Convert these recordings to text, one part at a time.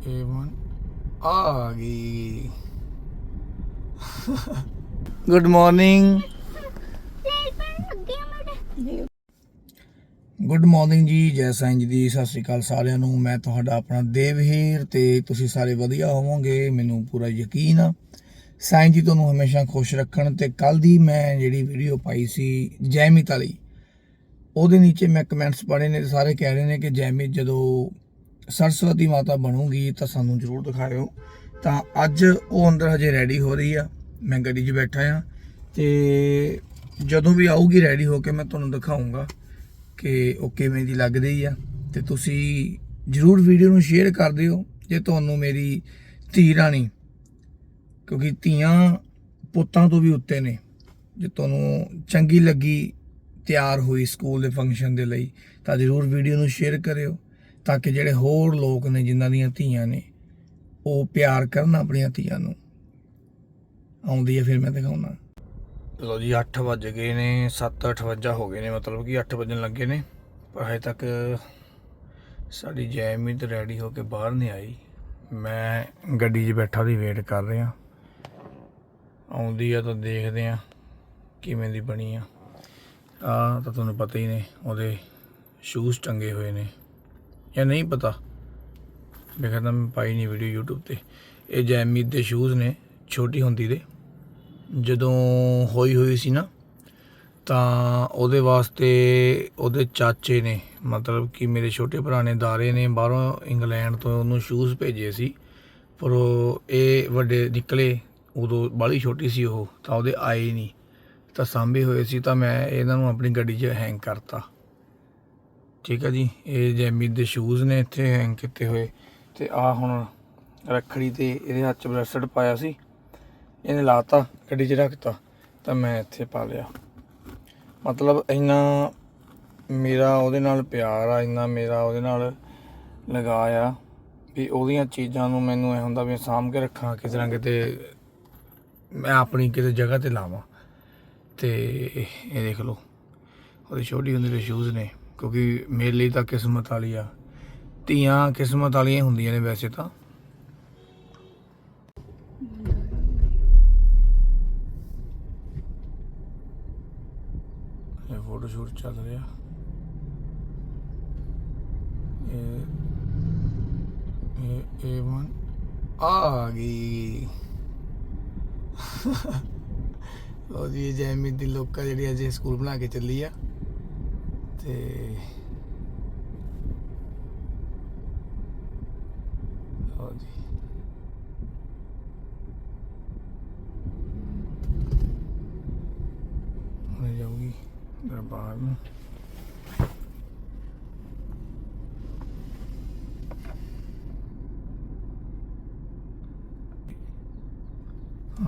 A1 ਆ ਗਈ। Good morning good morning ਜੀ, ਜੈ ਸਾਈਂ ਜੀ ਦੀ। ਸਤਿ ਸ੍ਰੀ ਅਕਾਲ ਸਾਰਿਆਂ ਨੂੰ। ਮੈਂ ਤੁਹਾਡਾ ਆਪਣਾ ਦੇਵਹੀਰ ਤੇ ਤੁਸੀਂ ਸਾਰੇ ਵਧੀਆ ਹੋਵੋਗੇ। ਮੈਨੂੰ ਪੂਰਾ ਯਕੀਨ ਆ। ਸਾਈਂ ਜੀ ਤੁਹਾਨੂੰ ਹਮੇਸ਼ਾ ਖੁਸ਼ ਰੱਖਣ ਤੇ ਕੱਲ ਦੀ ਮੈਂ ਜਿਹੜੀ ਵੀਡੀਓ ਪਾਈ ਸੀ ਜੈਮਿਤ ਵਾਲੀ ਉਹਦੇ ਨੀਚੇ ਮੈਂ ਕਮੈਂਟਸ ਪੜ੍ਹੇ ਨੇ ਤੇ ਸਾਰੇ ਕਹਿ ਰਹੇ ਨੇ ਕਿ ਜੈਮਿਤ ਜਦੋਂ ਸਰਸਵਤੀ ਮਾਤਾ ਬਣੂਗੀ ਤਾਂ ਸਾਨੂੰ ਜ਼ਰੂਰ ਦਿਖਾਇਓ। ਤਾਂ ਅੱਜ ਉਹ ਅੰਦਰ ਹਜੇ ਰੈਡੀ ਹੋ ਰਹੀ ਆ। ਮੈਂ ਗੱਡੀ 'ਚ ਬੈਠਾ ਆ ਤੇ ਜਦੋਂ ਵੀ ਆਊਗੀ ਰੈਡੀ ਹੋ ਕੇ ਮੈਂ ਤੁਹਾਨੂੰ ਦਿਖਾਉਂਗਾ ਕਿ ਉਹ ਕਿਵੇਂ ਦੀ ਲੱਗਦੀ ਆ। ਤੇ ਤੁਸੀਂ ਜਰੂਰ ਵੀਡੀਓ ਨੂੰ ਸ਼ੇਅਰ ਕਰ ਦਿਓ ਜੇ ਤੁਹਾਨੂੰ ਮੇਰੀ ਧੀ ਰਾਣੀ, ਕਿਉਂਕਿ ਧੀਆਂ ਪੁੱਤਾਂ ਤੋਂ ਵੀ ਉੱਤੇ ਨੇ। ਜੇ ਤੁਹਾਨੂੰ ਚੰਗੀ ਲੱਗੀ, ਤਿਆਰ ਹੋਈ ਸਕੂਲ ਦੇ ਫੰਕਸ਼ਨ ਦੇ ਲਈ ਤਾਂ ਜਰੂਰ ਵੀਡੀਓ ਨੂੰ ਸ਼ੇਅਰ ਕਰਿਓ। ਤਾਂ ਕਿ ਜਿਹੜੇ ਹੋਰ ਲੋਕ ਨੇ ਜਿਨ੍ਹਾਂ ਦੀਆਂ ਧੀਆਂ ਨੇ, ਉਹ ਪਿਆਰ ਕਰਨ ਆਪਣੀਆਂ ਧੀਆਂ ਨੂੰ। ਆਉਂਦੀ ਹੈ ਫਿਰ ਮੈਂ ਦਿਖਾਉਣਾ। ਲੋ ਜੀ 8 ਵੱਜ ਗਏ ਨੇ 7-8 ਵਜਾ ਹੋ ਗਏ ਨੇ, ਮਤਲਬ ਕਿ 8 ਵਜਣ ਲੱਗੇ ਨੇ। ਪਰ ਹਜੇ ਤੱਕ ਸਾਡੀ ਜੈਮਿਤ ਰੈਡੀ ਹੋ ਕੇ ਬਾਹਰ ਨਹੀਂ ਆਈ। ਮੈਂ ਗੱਡੀ 'ਚ ਬੈਠਾ ਦੀ ਵੇਟ ਕਰ ਰਿਹਾ। ਆਉਂਦੀ ਆ ਤਾਂ ਦੇਖਦੇ ਆ ਕਿਵੇਂ ਦੀ ਬਣੀ ਆ। ਆ ਤਾਂ ਤੁਹਾਨੂੰ ਪਤਾ ਹੀ ਨੇ, ਉਹਦੇ ਸ਼ੂਜ਼ ਟੰਗੇ ਹੋਏ ਨੇ। ਜਾਂ ਨਹੀਂ ਪਤਾ? ਵੇਖਦਾ ਮੈਂ ਪਾਈ ਨਹੀਂ ਵੀਡੀਓ YouTube ਤੇ। ਇਹ ਜੈਮਿਤ ਦੇ ਸ਼ੂਜ਼ ਨੇ, ਛੋਟੀ ਹੁੰਦੀ ਦੇ। ਜਦੋਂ ਹੋਈ ਹੋਈ ਸੀ ਨਾ, ਤਾਂ ਉਹਦੇ ਵਾਸਤੇ ਉਹਦੇ ਚਾਚੇ ਨੇ, ਮਤਲਬ ਕਿ ਮੇਰੇ ਛੋਟੇ ਭਰਾ ਨੇ ਦਾਰੇ ਨੇ ਬਾਹਰੋਂ ਇੰਗਲੈਂਡ ਤੋਂ ਉਹਨੂੰ ਸ਼ੂਜ਼ ਭੇਜੇ ਸੀ। ਪਰ ਉਹ ਇਹ ਵੱਡੇ ਨਿਕਲੇ, ਉਦੋਂ ਬਾਲੀ ਛੋਟੀ ਸੀ ਉਹ, ਤਾਂ ਉਹਦੇ ਆਏ ਹੀ ਨਹੀਂ। ਤਾਂ ਸਾਂਭੇ ਹੋਏ ਸੀ, ਤਾਂ ਮੈਂ ਇਹਨਾਂ ਨੂੰ ਆਪਣੀ ਗੱਡੀ 'ਚ ਹੈਂਗ ਕਰਤਾ। ਠੀਕ ਹੈ ਜੀ, ਇਹ ਜੈਮਿਤ ਦੇ ਸ਼ੂਜ਼ ਨੇ ਇੱਥੇ ਹੈਂਗ ਕੀਤੇ ਹੋਏ ਤੇ ਆ ਹੁਣ ਰੱਖੜੀ ਤੇ ਇਹਦੇ ਹੱਥ 'ਚ ਬ੍ਰੈਸਲੇਟ ਪਾਇਆ ਸੀ, ਇਹਨੇ ਲਾਤਾ, ਗੱਡੀ 'ਚ ਰੱਖਤਾ, ਤਾਂ ਮੈਂ ਇੱਥੇ ਪਾ ਲਿਆ। ਮਤਲਬ ਇੰਨਾ ਮੇਰਾ ਉਹਦੇ ਨਾਲ ਪਿਆਰ ਆ, ਇੰਨਾ ਮੇਰਾ ਉਹਦੇ ਨਾਲ ਲਗਾਅ ਆ ਵੀ ਉਹਦੀਆਂ ਚੀਜ਼ਾਂ ਨੂੰ ਮੈਨੂੰ ਇਹ ਹੁੰਦਾ ਵੀ ਸਾਂਭ ਕੇ ਰੱਖਾਂ ਕਿਸੇ ਨਾ ਕਿਤੇ ਮੈਂ ਆਪਣੀ ਕਿਸੇ ਜਗ੍ਹਾ ਤੇ ਲਾਵਾਂ। ਤੇ ਇਹ ਦੇਖ ਲਓ, ਉਹਦੀ ਛੋਟੀ ਹੁੰਦੀ ਦੇ ਸ਼ੂਜ਼ ਨੇ। ਕਿਉਂਕਿ ਮੇਰੇ ਲਈ ਤਾਂ ਕਿਸਮਤ ਵਾਲੀ ਆ। ਧੀਆਂ ਕਿਸਮਤ ਵਾਲੀਆਂ ਹੁੰਦੀਆਂ ਨੇ ਵੈਸੇ ਤਾਂ। ਇਹ ਫੋਟੋ ਸ਼ੂਟ ਚੱਲ ਰਿਹਾ। ਇਹ ਇਹ ਵਨ ਆ ਗਈ। ਉਹਦੀ ਜੈਮੀ ਦੀ ਲੋਕਾਂ ਜਿਹੜੀ ਅਜੇ ਸਕੂਲ ਬਣਾ ਕੇ ਚੱਲੀ ਆ। ਤੇ ਲਓ ਜੀ। ਹੁਣ ਜਾਊਗੀ ਦਰਬਾਰ ਨੂੰ।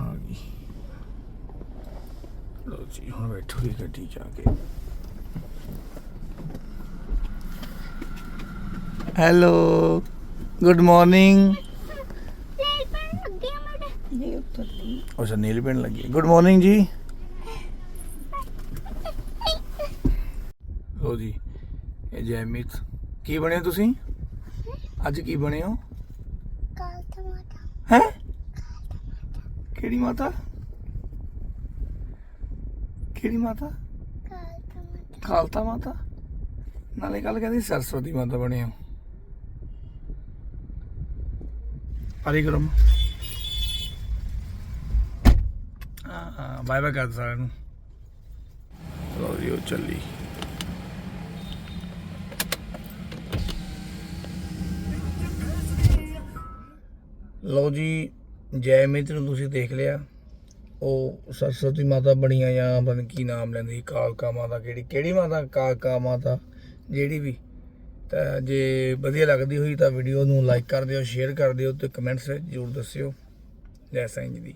ਆ ਗਈ। ਲੋ ਜੀ, ਹੁਣ ਬੈਠੂਗੀ ਗੱਡੀ 'ਚ ਆ ਕੇ। Hello good morning. ਅੱਛਾ ਨੀਲ ਪੈਣ ਲੱਗੀ ਗੁੱਡ ਮਾਰਨਿੰਗ ਜੀ। ਲੋ ਜੀ ਇਹ ਜੈਮਿਤ। ਕੀ ਬਣੇ ਹੋ ਤੁਸੀਂ? ਅੱਜ ਕੀ ਬਣੇ ਹੋ? ਹੈ ਕਿਹੜੀ ਮਾਤਾ? ਕਿਹੜੀ ਮਾਤਾ? ਖਾਲਤਾ ਮਾਤਾ? ਨਾਲੇ ਕੱਲ ਕਹਿੰਦੀ ਸਰਸਵਤੀ ਮਾਤਾ ਬਣੇ ਹੋ। ਪਰਿਕਰਮ ਹਾਂ ਬਾਏ ਬਾਏ ਕਰ ਸਾਰਿਆਂ ਨੂੰ ਲੋ ਜੀ ਉਹ ਚੱਲੀ ਲਓ ਜੀ ਜੈ ਮਿੱਤਰ ਨੂੰ ਤੁਸੀਂ ਦੇਖ ਲਿਆ। ਉਹ ਸਰਸਵਤੀ ਮਾਤਾ ਬਣੀਆਂ ਜਾਂ ਪਤਾ ਕੀ ਨਾਮ ਲੈਂਦੀ ਸੀ, ਕਾਲਕਾ ਮਾਤਾ ਕਿਹੜੀ ਕਿਹੜੀ ਮਾਤਾ? ਕਾਲਕਾ ਮਾਤਾ ਜਿਹੜੀ ਵੀ। ਜੇ ਵਧੀਆ ਲੱਗਦੀ ਹੋਈ ਤਾਂ ਵੀਡੀਓ ਨੂੰ ਲਾਈਕ ਕਰ ਦਿਓ ਸ਼ੇਅਰ ਕਰ ਦਿਓ ਤੇ ਕਮੈਂਟਸ ਜ਼ਰੂਰ ਦੱਸਿਓ। ਜੈ ਸਾਈਂ ਜੀ ਦੀ।